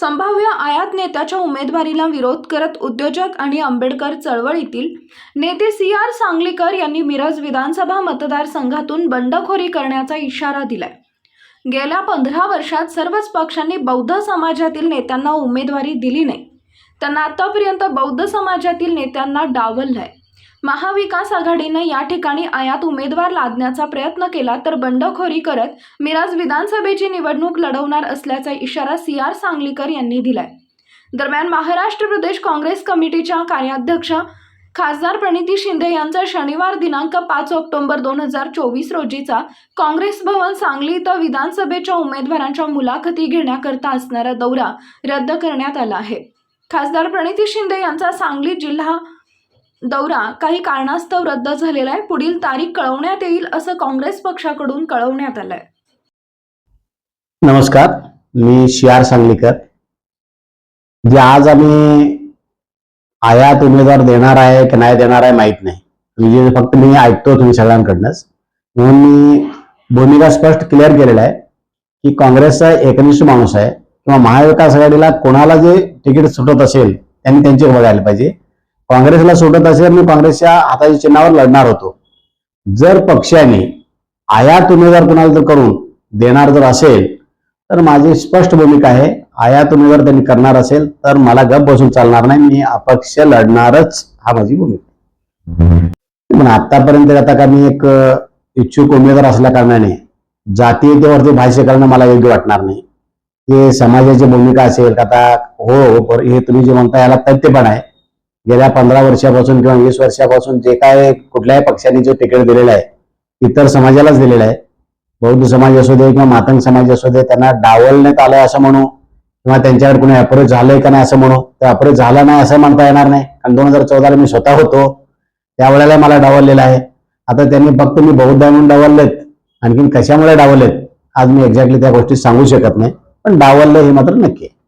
संभाव्य आयात नेत्याच्या उमेदवारीला विरोध करत उद्योजक आणि आंबेडकर चळवळीतील नेते सी आर सांगलीकर यांनी मिरज विधानसभा मतदारसंघातून बंडखोरी करण्याचा इशारा दिलाय. गेल्या पंधरा वर्षात सर्वच पक्षांनी बौद्ध समाजातील नेत्यांना उमेदवारी दिली नाही. त्यांना आतापर्यंत बौद्ध समाजातील नेत्यांना डावललंय. महाविकास आघाडीनं या ठिकाणी आयात उमेदवार लादण्याचा प्रयत्न केला तर बंडखोरी करत मिराज विधानसभेची निवडणूक लढवणार असल्याचा इशारा सी आर सांगलीकर यांनी दिलाय. दरम्यान महाराष्ट्र प्रदेश काँग्रेस कमिटीच्या कार्याध्यक्ष खासदार प्रणिती शिंदे यांचा शनिवार दिनांक पाच ऑक्टोबर दोन हजार चोवीस रोजीचा काँग्रेस भवन सांगली इथं विधानसभेच्या उमेदवारांच्या मुलाखती घेण्याकरता असणारा दौरा रद्द करण्यात आला आहे. खासदार प्रणिती शिंदे यांचा सांगली जिल्हा दौरा काही कारणास्तव रद्द झालेला आहे. पुढील तारीख कळवण्यात येईल असं काँग्रेस पक्षाकडून कळवण्यात आलंय. नमस्कार मी शिआर सांगलीकर. जे आज आम्ही आयात उमेदवार देणार आहे की नाही देणार आहे माहीत नाही. म्हणजे फक्त मी ऐकतो तुम्ही सगळ्यांकडनंच. म्हणून मी भूमिका स्पष्ट क्लिअर केलेला आहे की काँग्रेसचा एकनिष्ठ माणूस आहे किंवा महाविकास आघाडीला कोणाला जे तिकीट सुटत असेल त्यांनी त्यांचे बघायला पाहिजे. काँग्रेसला सोडत असेल मी काँग्रेसच्या हाताच्या चिन्हावर लढणार होतो. जर पक्षाने आयात उमेदवार कोणाला तर करून देणार जर असेल तर माझी स्पष्ट भूमिका आहे आयात उमेदवार त्यांनी करणार असेल तर मला गप बसून चालणार नाही मी अपक्ष लढणारच हा माझी भूमिका पण आतापर्यंत आता का मी एक इच्छुक उमेदवार असल्या कारणाने जातीयतेवरती भाष्य करणं मला योग्य वाटणार नाही. हे समाजाची भूमिका असेल का आता हो, हो हे तुम्ही जे म्हणता याला तथ्य पण आहे. गेल्या पंधरा वर्षापासून किंवा वीस वर्षापासून जे काय कुठल्याही पक्षाने जे तिकीट दिलेलं आहे इतर समाजालाच दिलेला आहे. बौद्ध समाज असू दे किंवा मातंग समाज असू दे त्यांना डावलण्यात आलंय असं म्हणू किंवा त्यांच्याकडे कुणी अप्रोच झालंय का नाही असं म्हणू ते अप्रोच झालं नाही असं म्हणता येणार नाही. कारण दोन हजार चौदाला मी स्वतः होतो त्यावेळेला मला डावललेलं आहे. आता त्यांनी फक्त मी बौद्ध म्हणून डावललेत. आणखीन कशामुळे डावललेत? आज मी एक्झॅक्टली त्या गोष्टी सांगू शकत नाही. पण डावललं हे मात्र नक्की आहे.